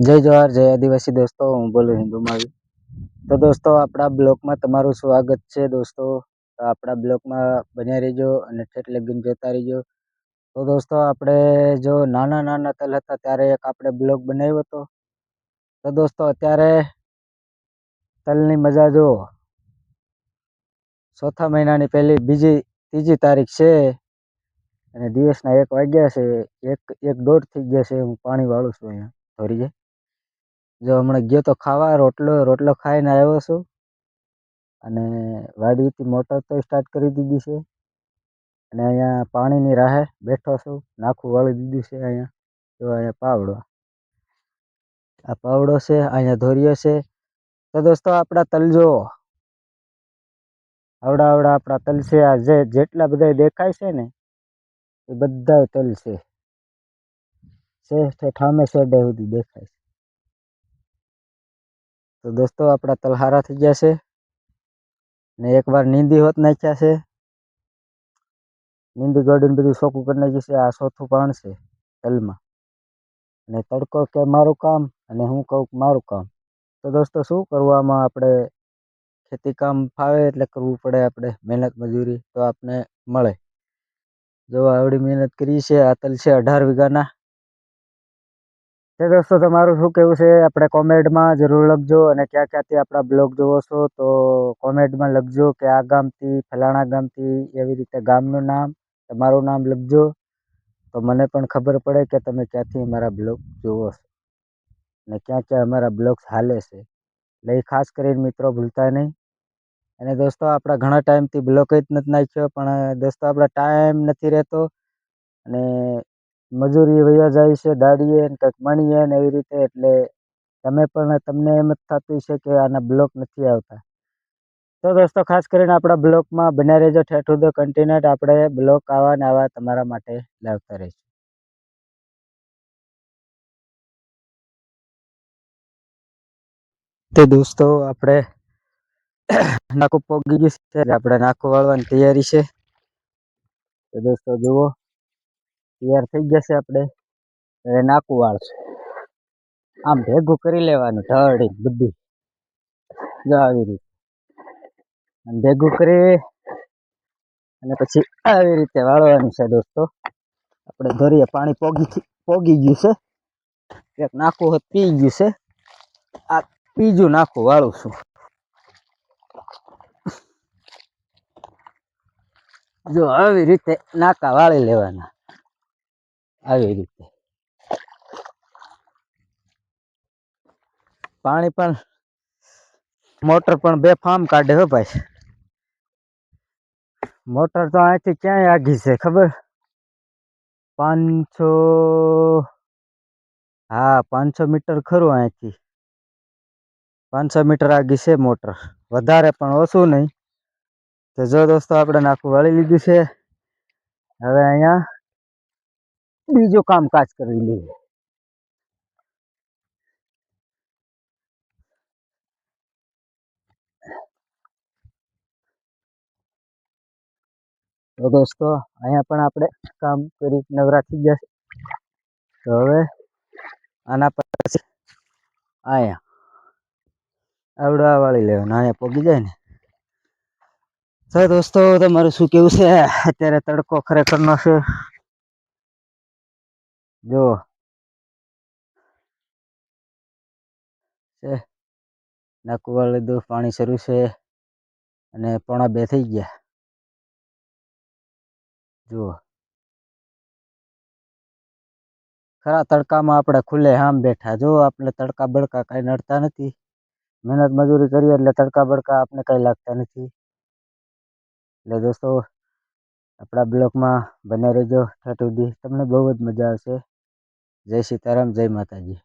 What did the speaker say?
જય જવાહર, જય આદિવાસી દોસ્તો, હું બોલું હિન્દુ માવી તો દોસ્તો, આપણા બ્લોગમાં તમારું સ્વાગત છે દોસ્તો. તો આપણા બ્લોગમાં બન્યા રહેજો અને ઠેઠ લગીન જોતા રહેજો. તો દોસ્તો, આપણે જો નાના નાના તલ હતા ત્યારે એક આપણે બ્લોગ બનાવ્યો હતો. તો દોસ્તો, અત્યારે તલની મજા જો ચોથા મહિનાની પહેલી, બીજી, ત્રીજી તારીખ છે. અને દિવસના એક વાગ્યા છે. એક એક દોઢ થઈ ગયા છે. હું પાણી વાળું છું અહીંયા. ધોરીએ જો હમણાં ગયો તો ખાવા, રોટલો રોટલો ખાઈને આવ્યો છું. અને વાડીથી મોટર તો સ્ટાર્ટ કરી દીધી છે. અને અહીંયા પાણીની રાહે બેઠો છું. નાખું વાળી દીધું છે અહીંયા. જો અહીંયા પાવડો. આ પાવડો છે, અહીંયા ધોરીએ છે. તો દોસ્તો આપણા તલ જુઓ. આવડા આવડા આપણા તલ છે. આ જે જેટલા બધા દેખાય છે ને, એ બધા તલ છે. છે ઠામે શેડે સુધી દેખાય છે. તો દોસ્તો, આપણા તલ હારા થઈ ગયા છે. ને એકવાર નીંદી હોત નાખ્યા છે. નીંદી ગળીને બધું ચોખ્ખું કરી નાખ્યું છે. આ ચોથું પાણ છે તલમાં. અને તડકો કે મારું કામ અને હું કહું કે મારું કામ. તો દોસ્તો, શું કરવામાં આપણે ખેતી કામ ફાવે એટલે કરવું પડે આપણે, મહેનત મજૂરી તો આપને મળે. જો આવડી મહેનત કરી છે આ તલ છે અઢાર વીઘાના તે દોસ્તો, તમારું શું કહેવું છે? આપણે કોમેન્ટમાં જરૂર લખજો અને ક્યાં ક્યાંથી આપણા બ્લોગ જોવો છો, તો કોમેન્ટમાં લખજો કે આ ગામથી, ફલાણા ગામથી, એવી રીતે ગામનું નામ, તમારું નામ લખજો. તો મને પણ ખબર પડે કે તમે ક્યાંથી અમારા બ્લોગ જોવો છો અને ક્યાં ક્યાં અમારા બ્લોગ્સ હાલે છે. એટલે એ ખાસ કરીને મિત્રો ભૂલતા નહીં. અને દોસ્તો, આપણા ઘણા ટાઈમથી બ્લોક જ નથી નાખ્યો, પણ દોસ્તો, આપણા ટાઈમ નથી રહેતો અને મજૂરી વયા જાય છે, દાડીએ ને કંઈક મણીએ ને એવી રીતે, એટલે તમે પણ તમને એમ જ થતું છે કે આના બ્લોક નથી આવતા. તો દોસ્તો, ખાસ કરીને આપણા બ્લોકમાં બન્યા રહેજો, ઠેઠ ધ કન્ટિન્યુટ આપણે બ્લોક આવા ને આવા તમારા માટે લાવતા રહીશું. તે દોસ્તો, આપણે નાખું પોગી ગયું છે આપણે નાખું વાળવાની તૈયારી છે. તો દોસ્તો, જુઓ. તૈયાર થઈ ગયા છે આપણે. હવે નાખું વાળશું. આમ ભેગું કરી લેવાનું, ઢળી બધું. જો આવી રીતે. ભેગું કરી અને પછી આવી રીતે વાળવાનું છે દોસ્તો. આપણે ધોરીએ પાણી પોગી પોગી ગયું છે. એક નાખું હોત પી ગયું છે. આ બીજું નાખું વાળું છું. જો આવી રીતે નાકા વાળી લેવાના. આવી રીતે પાણી પણ, મોટર પણ બે ફાર્મ કાઢે હો ભાઈ. મોટર તો અહીંથી ક્યાંય આગી છે, ખબર? પાંચસો, હા, પાંચસો મીટર ખરું અહીંથી. પાંચસો મીટર આગી છે મોટર. વધારે પણ ઓછું નહીં. તો જો દોસ્તો, આપણે નાખું વાળી લીધું છે. હવે અહીંયા બીજું કામકાજ કરી લઈએ તો દોસ્તો, અહીંયા પણ આપણે કામ કરી નવરા થઈ ગયા તો હવે આના પછી અહીંયા આવડા વાળી લેવાનું અહીંયા પગી જાય ને? તો દોસ્તો, તમારું શું કેવું છે? અત્યારે તડકો ખરેખરનો છે. જો છે, નાકું વાળી લીધું, પાણી શરૂ છે અને પોણા બે થઈ ગયા. જુઓ. ખરા તડકામાં આપણે ખુલ્લે આમ બેઠા. જો આપણે તડકા બડકા કાંઈ નડતા નથી. મહેનત મજૂરી કરીએ એટલે તડકા બડકા આપણે કાંઈ લાગતા નથી. એટલે દોસ્તો, આપણા બ્લોકમાં બને રહેજો. ઠેઠ સુધી. તમને બહુ જ મજા આવશે. જય સીતારામ જય માતાજી.